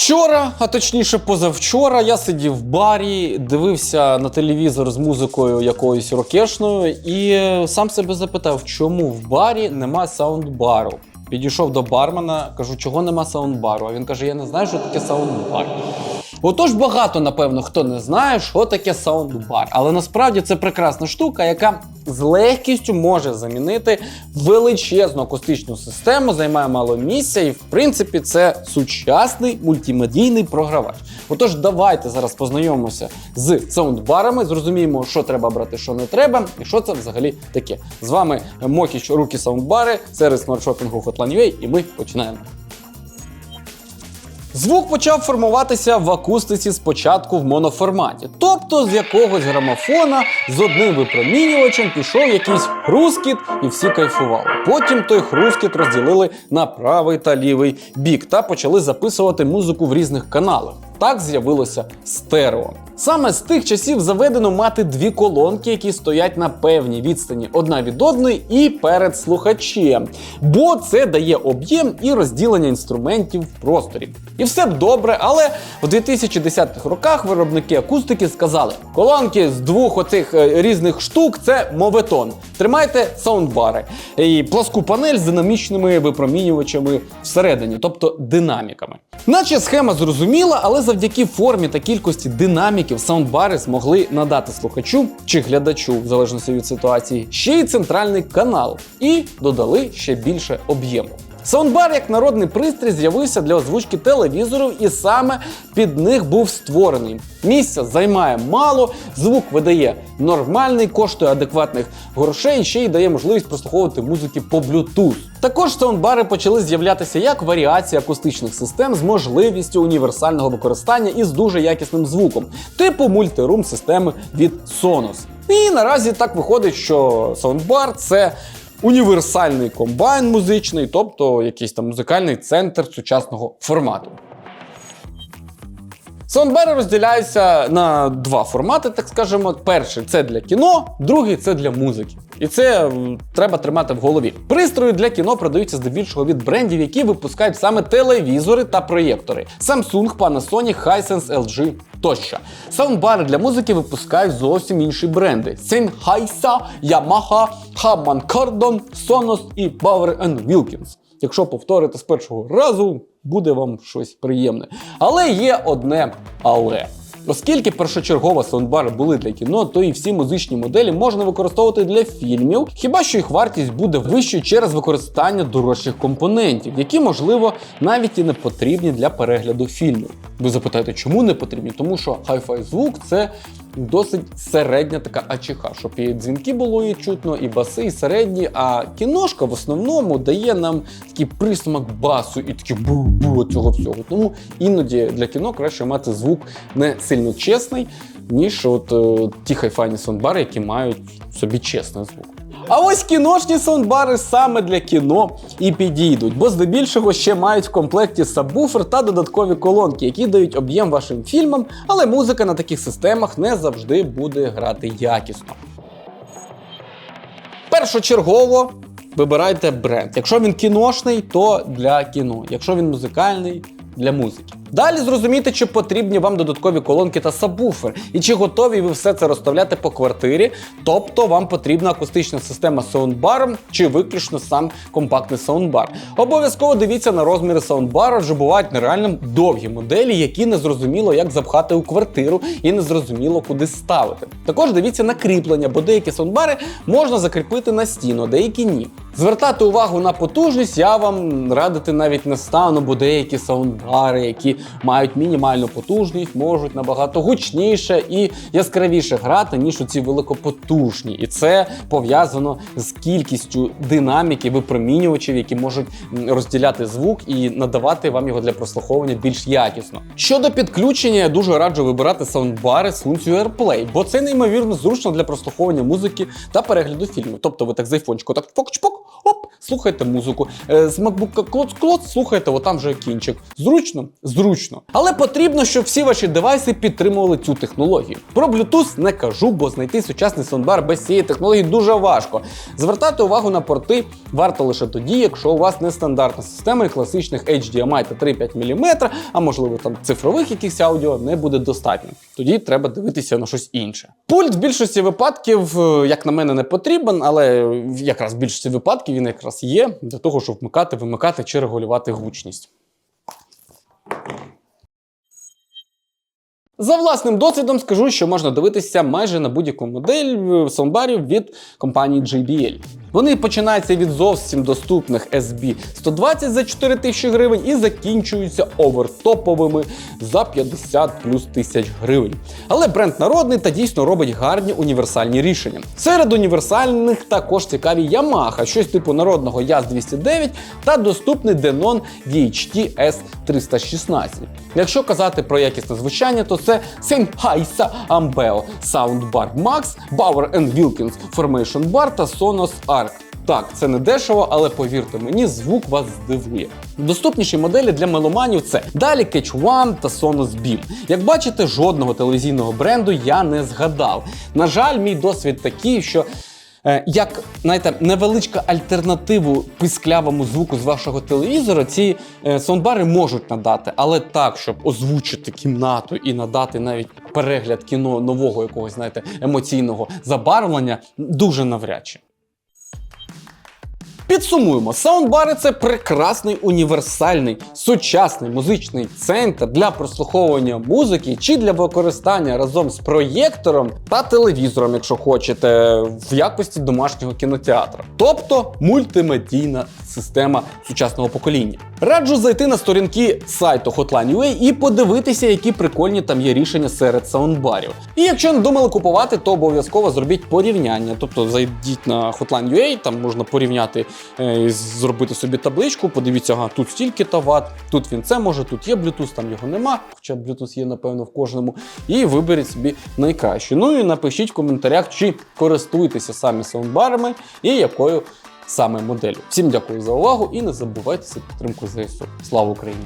Вчора, а точніше позавчора, я сидів в барі, дивився на телевізор з музикою якоюсь рокешною і сам себе запитав, чому в барі нема саундбару. Підійшов до бармена, кажу, чого нема саундбару. А він каже: Я не знаю, що таке саундбар. Отож, багато, напевно, хто не знає, що таке саундбар. Але насправді це прекрасна штука, яка з легкістю може замінити величезну акустичну систему, займає мало місця, і в принципі це сучасний мультимедійний програвач. Отож, давайте зараз познайомимося з саундбарами, зрозуміємо, що треба брати, що не треба, і що це взагалі таке. З вами Мокіч Руки Саундбари, сервіс смартшопінгу Hotline.ua, і ми починаємо. Звук почав формуватися в акустиці спочатку в моноформаті, тобто з якогось грамофона з одним випромінювачем пішов якийсь хрускіт і всі кайфували. Потім той хрускіт розділили на правий та лівий бік та почали записувати музику в різних каналах. Так з'явилося стерео. Саме з тих часів заведено мати дві колонки, які стоять на певній відстані одна від одної і перед слухачем, бо це дає об'єм і розділення інструментів в просторі. І все б добре, але в 2010-х роках виробники акустики сказали: колонки з двох оцих е, різних штук це моветон. Тримайте саундбари і пласку панель з динамічними випромінювачами всередині, тобто динаміками. Наче схема зрозуміла, але завдяки формі та кількості динаміків саундбари змогли надати слухачу чи глядачу, в залежності від ситуації, ще й центральний канал і додали ще більше об'єму. Саундбар як народний пристрій з'явився для озвучки телевізорів, і саме під них був створений. Місця займає мало, звук видає нормальний, коштує адекватних грошей ще й дає можливість прослуховувати музики по Bluetooth. Також саундбари почали з'являтися як варіації акустичних систем з можливістю універсального використання і з дуже якісним звуком, типу мультирум системи від Sonos. І наразі так виходить, що саундбар це універсальний комбайн музичний, тобто якийсь там музикальний центр сучасного формату. Саундбари розділяються на два формати, так скажемо. Перший це для кіно, другий це для музики. І це треба тримати в голові. Пристрої для кіно продаються здебільшого від брендів, які випускають саме телевізори та проєктори: Samsung, Panasonic, Hisense, LG тощо. Саундбари для музики випускають зовсім інші бренди: Sennheiser, Yamaha, Harman Kardon, Sonos і Bauer Wilkins. Якщо повторити з першого разу, буде вам щось приємне. Але є одне але. Оскільки першочергово саундбари були для кіно, то і всі музичні моделі можна використовувати для фільмів, хіба що їх вартість буде вищою через використання дорожчих компонентів, які, можливо, навіть і не потрібні для перегляду фільмів. Ви запитаєте, чому не потрібні? Тому що хай-фай звук це досить середня така АЧХ, щоб і дзвінки було і чутно, і баси, і середні. А кіношка в основному дає нам такий присмак басу і такі бу-бу цього всього. Тому іноді для кіно краще мати звук не сильно чесний, ніж от е, ті хайфайні сонбари, які мають собі чесний звук. А ось кіношні саундбари саме для кіно і підійдуть, бо здебільшого ще мають в комплекті сабвуфер та додаткові колонки, які дають об'єм вашим фільмам, але музика на таких системах не завжди буде грати якісно. Першочергово вибирайте бренд. Якщо він кіношний, то для кіно. Якщо він музикальний, для музики. Далі зрозумійте, чи потрібні вам додаткові колонки та сабвуфер, і чи готові ви все це розставляти по квартирі, тобто вам потрібна акустична система з саундбаром чи виключно сам компактний саундбар. Обов'язково дивіться на розміри саундбара, вже бувають нереально довгі моделі, які не зрозуміло, як запхати у квартиру і не зрозуміло, куди ставити. Також дивіться на кріплення, бо деякі саундбари можна закріпити на стіну, деякі ні. Звертати увагу на потужність я вам радити навіть не стану, бо деякі саундбари, які мають мінімальну потужність, можуть набагато гучніше і яскравіше грати, ніж оці великопотужні. І це пов'язано з кількістю динаміки, випромінювачів, які можуть розділяти звук і надавати вам його для прослуховування більш якісно. Щодо підключення, я дуже раджу вибирати саундбари з функцією AirPlay, бо це неймовірно зручно для прослуховування музики та перегляду фільмів. Тобто ви так з айфончику так фок-чпок, оп, слухайте музику. Е, З MacBook клоц клоц слухайте, отам вже кінчик. Зручно? Зручно. Зручно. Але потрібно, щоб всі ваші девайси підтримували цю технологію. Про Bluetooth не кажу, бо знайти сучасний саундбар без цієї технології дуже важко. Звертати увагу на порти варто лише тоді, якщо у вас нестандартна система і класичних HDMI та 3,5 мм, а можливо там цифрових якихось аудіо не буде достатньо. Тоді треба дивитися на щось інше. Пульт в більшості випадків, е, як на мене, не потрібен, але якраз в більшості випадків він якраз є для того, щоб вмикати, вимикати чи регулювати гучність. За власним досвідом скажу, що можна дивитися майже на будь-яку модель е, саундбарів від компанії JBL. Вони починаються від зовсім доступних SB 120 за 4 тисячі гривень і закінчуються овертоповими за 50 плюс тисяч гривень. Але бренд народний та дійсно робить гарні універсальні рішення. Серед універсальних також цікаві Yamaha, щось типу народного YAS 209 та доступний Denon VHT S316. Якщо казати про якісне звучання, то це Sennheiser Ambeo Soundbar Max, Bauer Wilkins Formation Bar та Sonos Arc. Так, це не дешево, але повірте мені, звук вас здивує. Доступніші моделі для меломанів це далі Catch One та Sonos Beam. Як бачите, жодного телевізійного бренду я не згадав. На жаль, мій досвід такий, що Е, Як знаєте, невеличка альтернативу писклявому звуку з вашого телевізора, ці е, саундбари можуть надати, але так, щоб озвучити кімнату і надати навіть перегляд кіно нового якогось, знаєте, емоційного забарвлення, дуже навряд чи. Підсумуємо, саундбари це прекрасний універсальний сучасний музичний центр для прослуховування музики чи для використання разом з проєктором та телевізором, якщо хочете, в якості домашнього кінотеатру. Тобто мультимедійна система сучасного покоління. Раджу зайти на сторінки сайту Hotline.ua і подивитися, які прикольні там є рішення серед саундбарів. І якщо не думали купувати, то обов'язково зробіть порівняння. Тобто зайдіть на Hotline.ua, там можна порівняти, е, зробити собі табличку, подивіться, ага, тут стільки то ват, тут він це може, тут є Bluetooth, там його нема, хоча Bluetooth є, напевно, в кожному. І виберіть собі найкраще. Ну і напишіть в коментарях, чи користуєтеся самі саундбарами і якою саме моделю. Всім дякую за увагу і не забувайте за підтримку ЗСУ. Слава Україні!